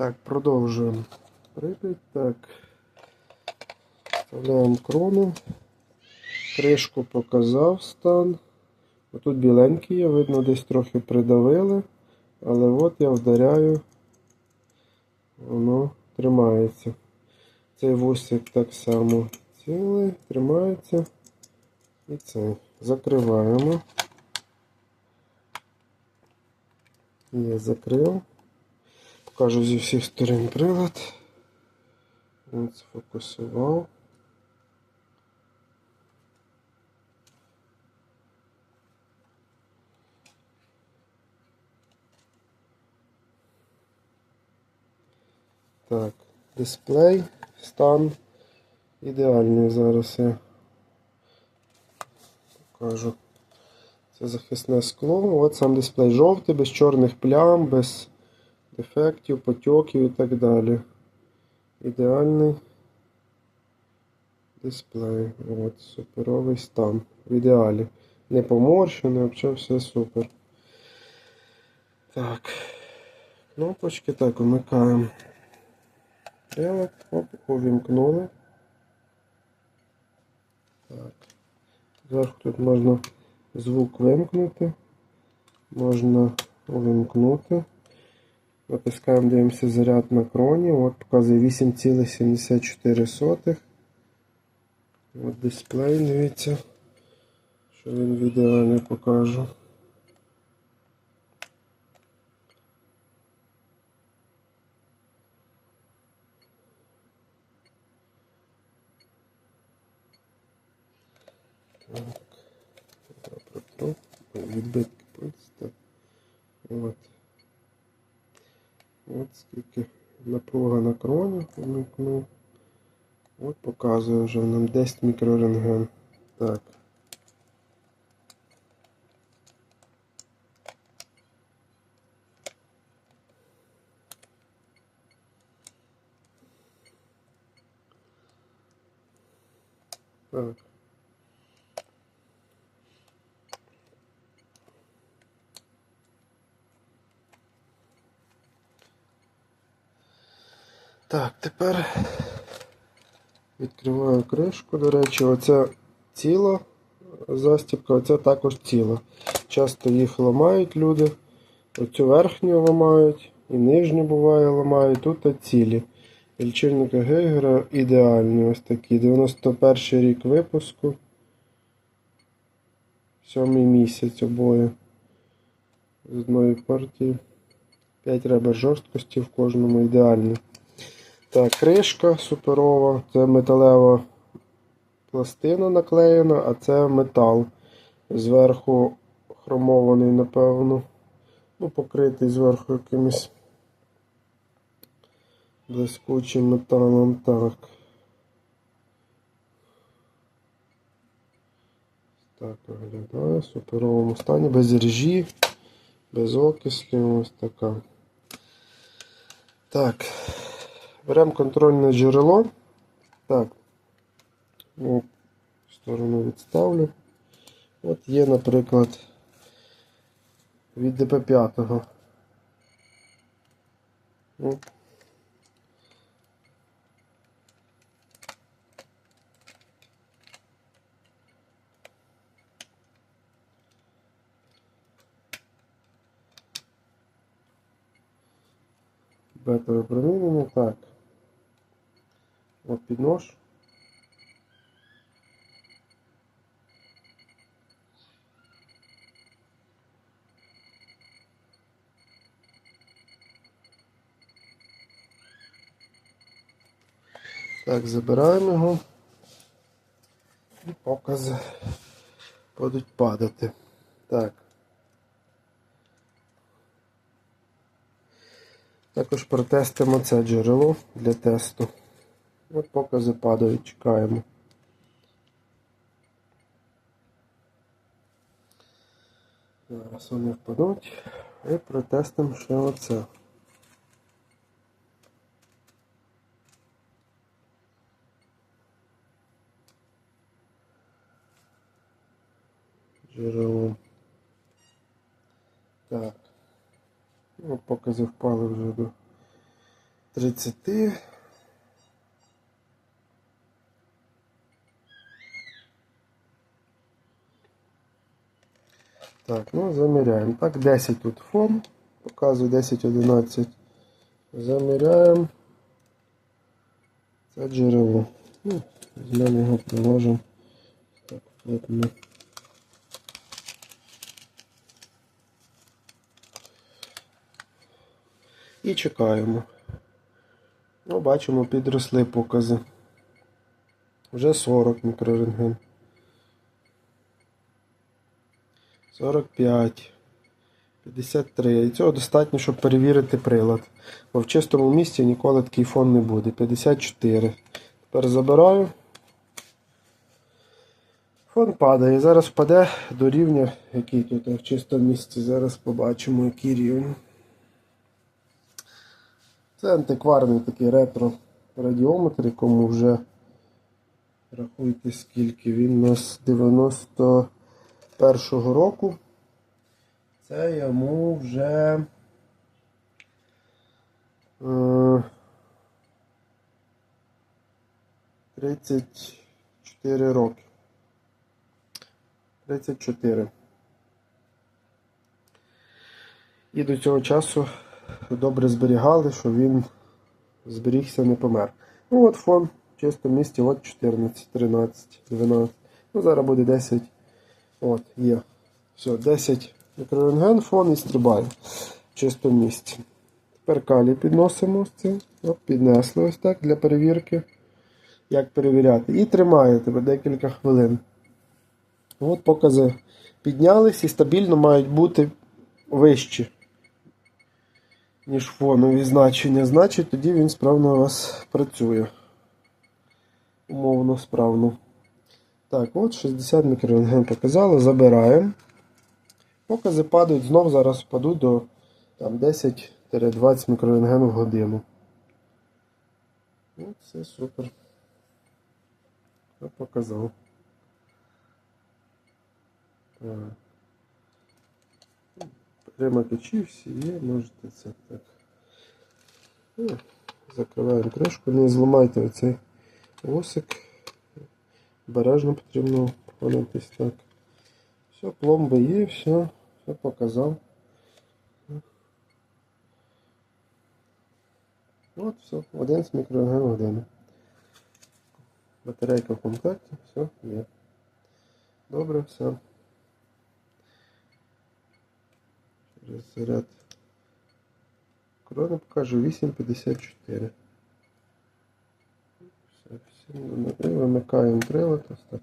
Так, продовжуємо. Прип'ять. Так. Вставляємо крону. Кришку показав стан. Отут біленький є, видно, десь трохи придавили. Але от я вдаряю. Воно тримається. Цей вусик так само цілий, тримається. І цей. Закриваємо. Є, закрив. Покажу зі всіх сторон прилад. От сфокусував. Так, дисплей, стан ідеальний зараз я покажу. Це захисне скло. От сам дисплей жовтий, без чорних плям, без дефектів, потьоків і так далі. Ідеальний дисплей. От, суперовий стан. В ідеалі. Не поморщений, взагалі все супер. Так. Кнопочки так, вмикаємо. Прилад, оп, увімкнули. Так. Зверху тут можна звук вимкнути, можна увімкнути. Натискаємо, дивимося заряд на кроні. От показує 8,74. От дисплей, дивіться, що він в ідеалі покажу. Так. Відбитки пальців. Так. От. От скільки напруга на кроні вмикнув. От показує вже нам 10 мікрорентген. Так. Так. Так, тепер відкриваю кришку. До речі, оця ціла застібка, оця також ціла. Часто їх ламають люди. Оцю верхню ламають і нижню буває ламають. Тут цілі. Лічильники Гейгера ідеальні. Ось такі. 91 рік випуску. Сьомий місяць обоє. З одної партії. 5 ребер жорсткості в кожному ідеальні. Так, кришка суперова, це металева пластина наклеєна, а це метал. Зверху хромований, напевно. Ну, покритий зверху якимось блискучим металом. Так. Так виглядає в суперовому стані, без ржі, без окислів, ось така. Так. Беремо контрольне джерело. Так. О, сторону відставлю. От є, наприклад, від ДП5. Ну. Бета випромінення. Так. От підношу. Так, забираємо його. І покази будуть падати. Так. Також протестимо це джерело для тесту. От покази падають, чекаємо. Зараз вони впадуть і протестимо ще оце. Джерело. Так. Ну, покази впали вже до 30. Так, ну заміряємо. Так, 10 тут фон. Показує 10, 11. Заміряємо. Це джерело. Ну, візьмемо його, приложимо. Так, плотно. І чекаємо. Ну, бачимо, підросли покази. Вже 40 мікрорентген. 45. 53. І цього достатньо, щоб перевірити прилад. Бо в чистому місці ніколи такий фон не буде. 54. Тепер забираю. Фон падає. Зараз впаде до рівня, який тут в чистому місці. Зараз побачимо, який рівень. Це антикварний такий ретро радіометр, якому вже рахуйте скільки. Він у нас 91-го року. Це йому вже е, 34 роки. 34. І до цього часу добре зберігали, що він зберігся, не помер. Ну от фон в чистому місці, от 14, 13, 12. Ну зараз буде 10. От, є. Все, 10 мікрорентген, фон і стрибає в чистому місці. Тепер калій підносимо ось це. Піднесли ось так для перевірки. Як перевіряти. І тримає тебе декілька хвилин. От покази піднялись і стабільно мають бути вищі ніж фонові значення, значить тоді він справно у вас працює. Умовно справно. Так, от 60 мікрорентген показали, забираємо. Покази падають, знов зараз впадуть до 10-20 мікрорентген в годину. Ну, це супер. Я показав. Перемикачі всі є, можете це так. Ну, Закриваємо кришку, не зламайте оцей осик. Бережно потрібно входитись так. Все, пломби є, все, все показав. От, все, 11 мікрорентген в годину. Батарейка в комплекті, все, є. Добре, все. Через заряд. Корона покажу 8.54. Вимикаємо прилад ось так.